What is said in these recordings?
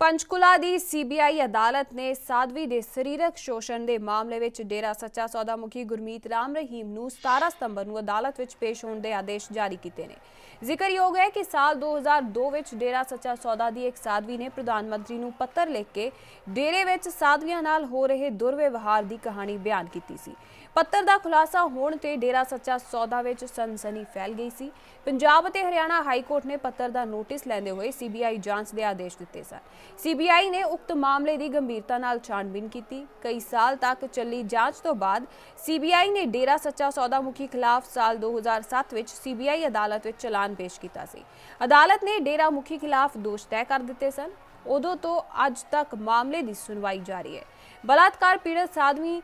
ਪੰਚਕੁਲਾ ਦੀ CBI ਅਦਾਲਤ ਨੇ ਸਾਧਵੀ ਦੇ ਸਰੀਰਕ ਸ਼ੋਸ਼ਣ ਦੇ ਮਾਮਲੇ ਵਿੱਚ ਡੇਰਾ ਸੱਚਾ ਸੌਦਾ ਮੁਖੀ ਗੁਰਮੀਤ ਰਾਮ ਰਹੀਮ ਨੂੰ 17 ਸਤੰਬਰ ਨੂੰ ਅਦਾਲਤ ਵਿੱਚ ਪੇਸ਼ ਹੋਣ ਦੇ ਆਦੇਸ਼ ਜਾਰੀ ਕੀਤੇ ਨੇ। ਜ਼ਿਕਰਯੋਗ ਹੈ ਕਿ ਸਾਲ 2002 ਵਿੱਚ ਡੇਰਾ ਸੱਚਾ ਸੌਦਾ ਦੀ ਇੱਕ ਸਾਧਵੀ ਨੇ ਪ੍ਰਧਾਨ ਮੰਤਰੀ ਨੂੰ ਪੱਤਰ ਲਿਖ ਕੇ ਡੇਰੇ ਵਿੱਚ ਸਾਧਵੀਆਂ ਨਾਲ ਹੋ ਰਹੇ ਦੁਰਵਿਵਹਾਰ ਦੀ ਕਹਾਣੀ ਬਿਆਨ ਕੀਤੀ ਸੀ। ਪੱਤਰ ਦਾ ਖੁਲਾਸਾ ਹੋਣ ਤੇ ਡੇਰਾ ਸੱਚਾ ਸੌਦਾ ਵਿੱਚ ਸਨਸਨੀ ਫੈਲ ਗਈ ਸੀ। ਪੰਜਾਬ ਅਤੇ ਹਰਿਆਣਾ ਹਾਈ ਕੋਰਟ ਨੇ ਪੱਤਰ ਦਾ ਨੋਟਿਸ ਲੈਂਦੇ ਹੋਏ ਸੀਬੀਆਈ ਜਾਂਚ ਦੇ ਆਦੇਸ਼ ਦਿੱਤੇ ਸਨ। ਸੀਬੀਆਈ ਨੇ ਉਕਤ ਮਾਮਲੇ ਦੀ ਗੰਭੀਰਤਾ ਨਾਲ ਛਾਣਬੀਨ ਕੀਤੀ। ਕਈ ਸਾਲ ਤੱਕ ਚੱਲੀ ਜਾਂਚ ਤੋਂ ਬਾਅਦ ਸੀਬੀਆਈ ਨੇ ਡੇਰਾ ਸੱਚਾ ਸੌਦਾ ਮੁਖੀ ਖਿਲਾਫ ਸਾਲ 2007 ਵਿੱਚ ਸੀਬੀਆਈ ਅਦਾਲਤ ਵਿੱਚ ਚਲਾਨ ਪੇਸ਼ ਕੀਤਾ ਸੀ। ਅਦਾਲਤ ਨੇ ਡੇਰਾ ਮੁਖੀ ਖਿਲਾਫ ਦੋਸ਼ ਤੈਅ ਕਰ ਦਿੱਤੇ ਸਨ। ਉਦੋਂ ਤੋਂ ਅੱਜ ਤੱਕ ਮਾਮਲੇ ਦੀ ਸੁਣਵਾਈ ਜਾਰੀ ਹੈ। ਬਲਾਤਕਾਰ ਪੀੜਤ ਸਾਧਵੀ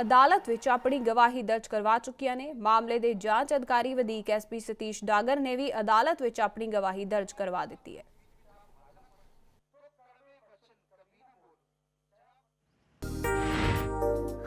ਅਦਾਲਤ ਵਿੱਚ ਆਪਣੀ ਗਵਾਹੀ ਦਰਜ ਕਰਵਾ ਚੁੱਕੀਆਂ ਨੇ। ਮਾਮਲੇ ਦੇ ਜਾਂਚ ਅਧਿਕਾਰੀ ਵਧੀਕ ਐਸਪੀ ਸਤੀਸ਼ ਡਾਗਰ ਨੇ ਵੀ ਅਦਾਲਤ ਵਿੱਚ ਆਪਣੀ ਗਵਾਹੀ ਦਰਜ ਕਰਵਾ ਦਿੱਤੀ ਹੈ।